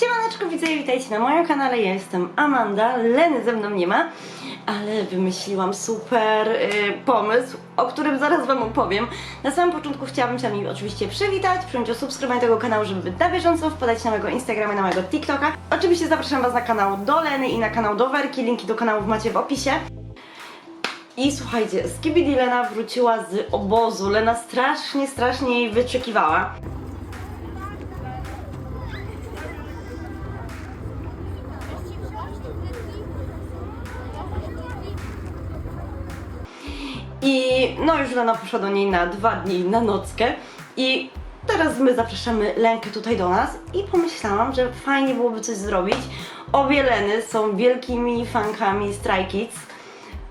Siemaneczko, widzę witajcie na moim kanale. Ja jestem Amanda, Leny ze mną nie ma, ale wymyśliłam super y, pomysł, o którym zaraz Wam opowiem. Na samym początku chciałabym się mi oczywiście przywitać, przyjąć o subskrybowanie tego kanału, żeby być na bieżąco, wpadać na mojego Instagrama i na mojego TikToka. Oczywiście zapraszam Was na kanał do Leny i na kanał do Werki, linki do kanałów macie w opisie. I słuchajcie, Skibidi Lena wróciła z obozu. Lena strasznie, strasznie jej wyczekiwała. I no już Lena poszła do niej na dwa dni na nockę i teraz my zapraszamy Lenkę tutaj do nas i pomyślałam, że fajnie byłoby coś zrobić. Obie Leny są wielkimi fankami Stray Kids.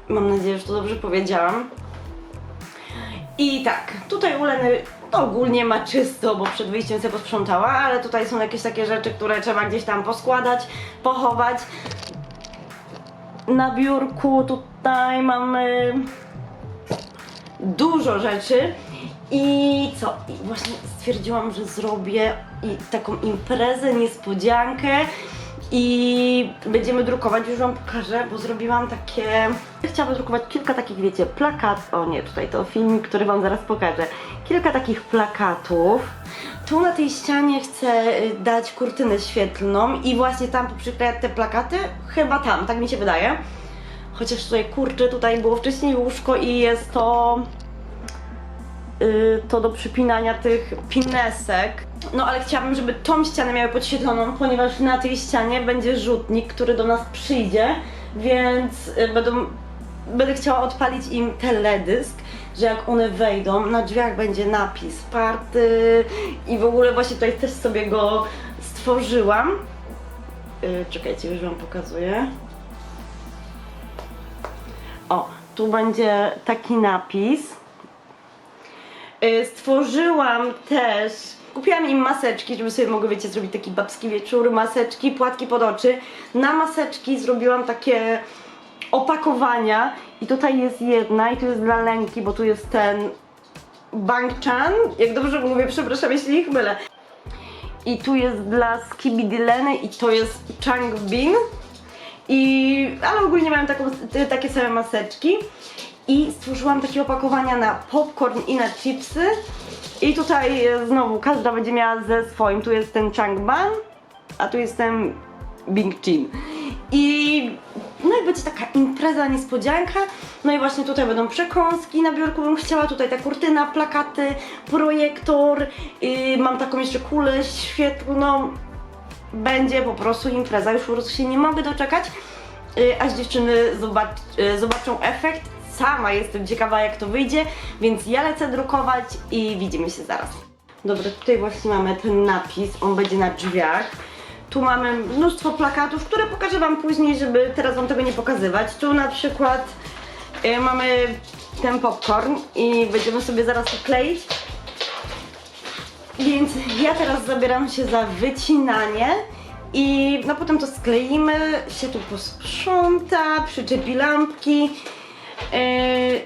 Mam nadzieję, że to dobrze powiedziałam. I tak, tutaj u Leny to ogólnie ma czysto, bo przed wyjściem sobie posprzątała, ale tutaj są jakieś takie rzeczy, które trzeba gdzieś tam poskładać, pochować. Na biurku tutaj mamy dużo rzeczy i co? I właśnie stwierdziłam, że zrobię taką imprezę, niespodziankę i będziemy drukować, już wam pokażę, bo zrobiłam takie... Chciałabym drukować kilka takich, wiecie, plakat... O nie, tutaj to filmik, który wam zaraz pokażę. Kilka takich plakatów. Tu na tej ścianie chcę y, dać kurtynę świetlną i właśnie tam poprzyklejać te plakaty. Chyba tam, tak mi się wydaje. Chociaż tutaj kurczę, tutaj było wcześniej łóżko i jest to y, to do przypinania tych pinesek. No ale chciałabym, żeby tą ścianę miały podświetloną, ponieważ na tej ścianie będzie rzutnik, który do nas przyjdzie, więc y, będą, będę chciała odpalić im teledysk, że jak one wejdą, na drzwiach będzie napis party i w ogóle właśnie tutaj też sobie go stworzyłam. Y, czekajcie, już wam pokazuję. O, tu będzie taki napis. Y, Stworzyłam też, kupiłam im maseczki, żeby sobie mogły, wiecie, zrobić taki babski wieczór, maseczki, płatki pod oczy. Na maseczki zrobiłam takie opakowania i tutaj jest jedna i tu jest dla Lenki, bo tu jest ten Bangchan, jak dobrze mówię, przepraszam, jeśli ich mylę. I tu jest dla Skibidileny i to jest Changbin. I, ale ogólnie mają taką, takie same maseczki. I stworzyłam takie opakowania na popcorn i na chipsy. I tutaj e, znowu każda będzie miała ze swoim. Tu jest ten Changban, a tu jest ten Bing Chin. I no i będzie taka impreza, niespodzianka. No i właśnie tutaj będą przekąski na biurku bym chciała. Tutaj ta kurtyna, plakaty, projektor. Mam taką jeszcze kulę świetlną będzie po prostu impreza. Już po prostu się nie mogę doczekać, yy, aż dziewczyny zobacz, yy, zobaczą efekt. Sama jestem ciekawa, jak to wyjdzie, więc ja lecę drukować i widzimy się zaraz. Dobra, tutaj właśnie mamy ten napis, on będzie na drzwiach. Tu mamy mnóstwo plakatów, które pokażę Wam później, żeby teraz Wam tego nie pokazywać. Tu na przykład yy, mamy ten popcorn i będziemy sobie zaraz kleić. Więc ja teraz zabieram się za wycinanie i no potem to skleimy, się tu posprząta, przyczepi lampki. Yy,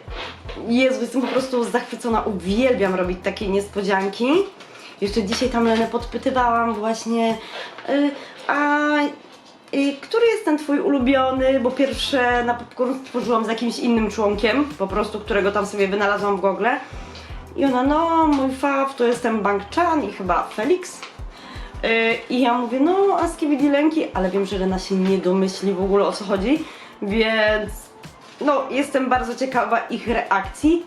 Jezu, jestem po prostu zachwycona, uwielbiam robić takie niespodzianki. Jeszcze dzisiaj tam Lenę podpytywałam właśnie, yy, a yy, który jest ten twój ulubiony? Bo pierwsze na popcorn stworzyłam z jakimś innym członkiem, po prostu, którego tam sobie wynalazłam w Google. I ona, no mój faw to jest ten Chan i chyba Felix. Yy, I ja mówię, no a Skibidi Lęki, ale wiem, że Lena się nie domyśli w ogóle o co chodzi, więc no jestem bardzo ciekawa ich reakcji.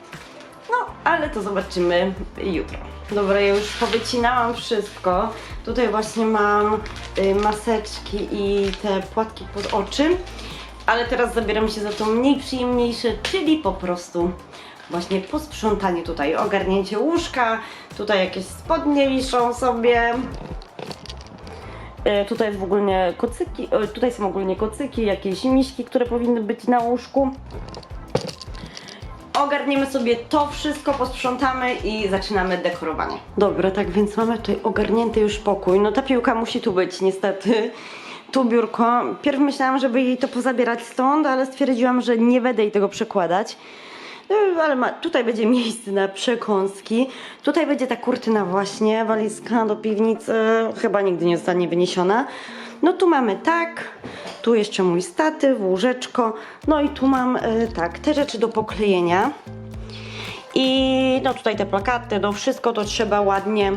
No, ale to zobaczymy jutro. Dobra, ja już powycinałam wszystko. Tutaj właśnie mam y, maseczki i te płatki pod oczy. Ale teraz zabieram się za to mniej przyjemniejsze, czyli po prostu właśnie posprzątanie tutaj, ogarnięcie łóżka, tutaj jakieś spodnie wiszą sobie. E, Tutaj w ogóle kocyki, e, tutaj są ogólnie kocyki, jakieś miśki, które powinny być na łóżku. Ogarniemy sobie to wszystko, posprzątamy i zaczynamy dekorowanie. Dobra, tak więc mamy tutaj ogarnięty już pokój. No ta piłka musi tu być niestety. Tu biurko. Pierw myślałam, żeby jej to pozabierać stąd, ale stwierdziłam, że nie będę jej tego przekładać. No, ale ma, tutaj będzie miejsce na przekąski. Tutaj będzie ta kurtyna właśnie, walizka do piwnicy, chyba nigdy nie zostanie wyniesiona. No tu mamy tak, tu jeszcze mój statyw, łóżeczko, no i tu mam y, tak, te rzeczy do poklejenia. I no tutaj te plakaty, no wszystko to trzeba ładnie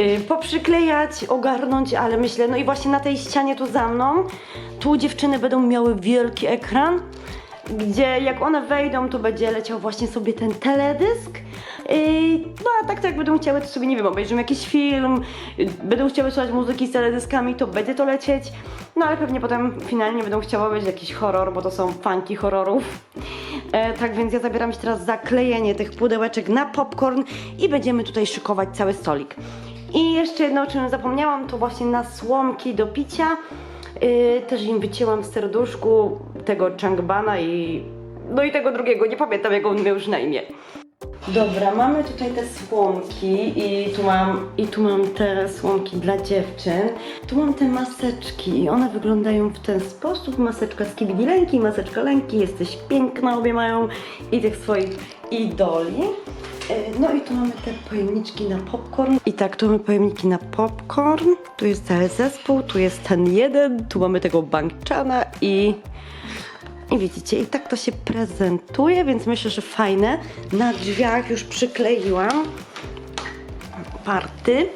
y, poprzyklejać, ogarnąć, ale myślę, no i właśnie na tej ścianie tu za mną, tu dziewczyny będą miały wielki ekran, gdzie jak one wejdą, to będzie leciał właśnie sobie ten teledysk. Yy, no a tak to jak będą chciały, to sobie nie wiem, obejrzymy jakiś film, będą chciały słuchać muzyki z teledyskami, to będzie to lecieć. No ale pewnie potem finalnie będą chciały być jakiś horror, bo to są fanki horrorów. E, tak więc ja zabieram się teraz za klejenie tych pudełeczek na popcorn i będziemy tutaj szykować cały stolik. I jeszcze jedno, o czym zapomniałam, to właśnie na słomki do picia. Yy, też im wycięłam w serduszku tego Changbana i no i tego drugiego, nie pamiętam jak on miał już na imię. Dobra, mamy tutaj te słomki i tu mam, i tu mam te słomki dla dziewczyn. Tu mam te maseczki i one wyglądają w ten sposób. Maseczka z kibidi lęki, maseczka lęki, jesteś piękna, obie mają i tych swoich idoli. E, No i tu mamy te pojemniczki na popcorn. I tak, tu mamy pojemniki na popcorn. Tu jest cały zespół, tu jest ten jeden, tu mamy tego bankczana i... I widzicie, i tak to się prezentuje, więc myślę, że fajne. Na drzwiach już przykleiłam party.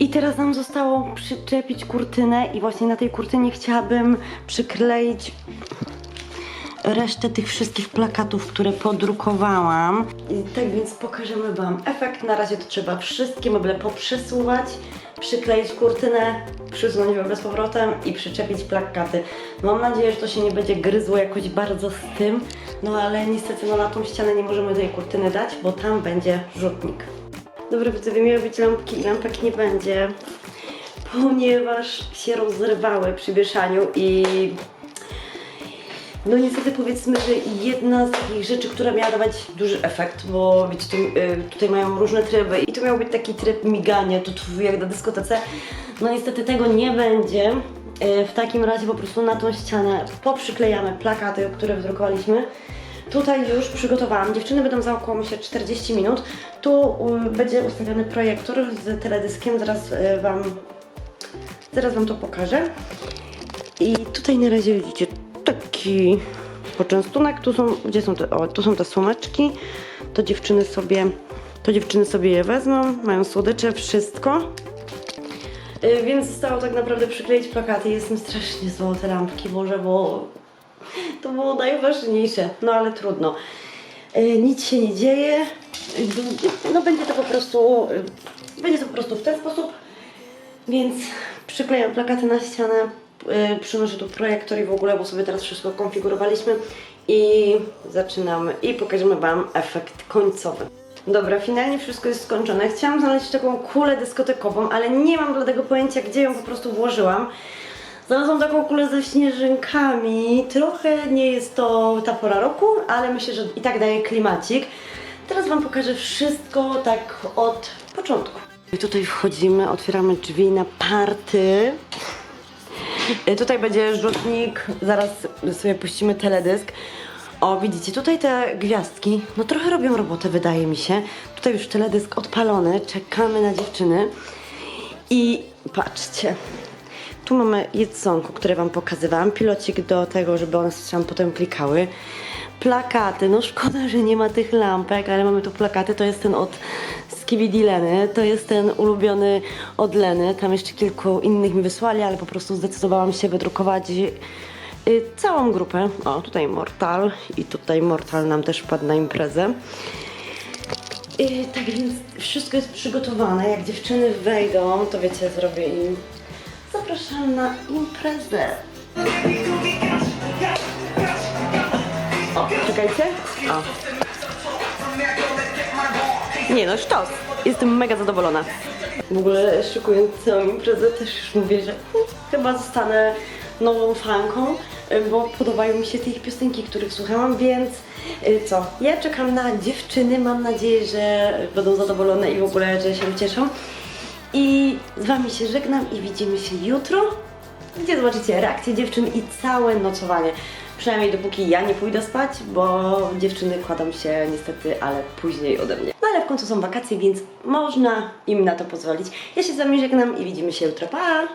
I teraz nam zostało przyczepić kurtynę i właśnie na tej kurtynie chciałabym przykleić resztę tych wszystkich plakatów, które podrukowałam. I tak więc pokażemy Wam efekt. Na razie to trzeba wszystkie meble poprzesuwać, przykleić kurtynę, przysunąć meble z powrotem i przyczepić plakaty. Mam nadzieję, że to się nie będzie gryzło jakoś bardzo z tym, no ale niestety no, na tą ścianę nie możemy tej kurtyny dać, bo tam będzie rzutnik. Dobra, widzowie, miały być lampki i lampek nie będzie, ponieważ się rozrywały przy wieszaniu i no niestety powiedzmy, że jedna z takich rzeczy, która miała dawać duży efekt, bo wiecie, y, tutaj mają różne tryby i to miał być taki tryb migania, tu, jak na dyskotece. No niestety tego nie będzie. Y, w takim razie po prostu na tą ścianę poprzyklejamy plakaty, które wydrukowaliśmy. Tutaj już przygotowałam. Dziewczyny będą za około myślę 40 minut. Tu y, będzie ustawiony projektor z teledyskiem, zaraz wam zaraz wam to pokażę. I tutaj na razie widzicie taki poczęstunek. Tu są, gdzie są te, o, tu są te słomeczki. To dziewczyny sobie, to dziewczyny sobie je wezmą. Mają słodycze, wszystko. Y, Więc zostało tak naprawdę przykleić plakaty. Jestem strasznie zła te lampki, Boże, bo to było najważniejsze. No ale trudno. Y, Nic się nie dzieje. Y, No będzie to po prostu, y, będzie to po prostu w ten sposób. Więc przyklejam plakaty na ścianę, yy, przynoszę tu projektor i w ogóle, bo sobie teraz wszystko konfigurowaliśmy i zaczynamy i pokażemy Wam efekt końcowy. Dobra, finalnie wszystko jest skończone. Chciałam znaleźć taką kulę dyskotekową, ale nie mam dla tego pojęcia, gdzie ją po prostu włożyłam. Znalazłam taką kulę ze śnieżynkami. Trochę nie jest to ta pora roku, ale myślę, że i tak daje klimacik. Teraz Wam pokażę wszystko tak od początku. I tutaj wchodzimy, otwieramy drzwi na party. Y, Tutaj będzie rzutnik, zaraz sobie puścimy teledysk. O, widzicie, tutaj te gwiazdki, no trochę robią robotę, wydaje mi się. Tutaj już teledysk odpalony, czekamy na dziewczyny. I patrzcie, tu mamy jedzonko, które Wam pokazywałam, pilocik do tego, żeby one się tam potem klikały. Plakaty, no szkoda, że nie ma tych lampek, ale mamy tu plakaty, to jest ten od Skibidi Leny, to jest ten ulubiony od Leny, tam jeszcze kilku innych mi wysłali, ale po prostu zdecydowałam się wydrukować y, całą grupę. O, tutaj Mortal i tutaj Mortal nam też wpadł na imprezę. I tak więc wszystko jest przygotowane. Jak dziewczyny wejdą, to wiecie, zrobię im. Zapraszam na imprezę. O, czekajcie. O. Nie no, sztos. Jestem mega zadowolona. W ogóle szykując całą imprezę też już mówię, że hmm, chyba zostanę nową fanką, y, bo podobają mi się te ich piosenki, których słuchałam, więc y, co? Ja czekam na dziewczyny, mam nadzieję, że będą zadowolone i w ogóle, że się ucieszą. I z Wami się żegnam i widzimy się jutro, gdzie zobaczycie reakcję dziewczyn i całe nocowanie. Przynajmniej dopóki ja nie pójdę spać, bo dziewczyny kładą się niestety, ale później ode mnie. No ale w końcu są wakacje, więc można im na to pozwolić. Ja się z wami żegnam i widzimy się jutro. Pa!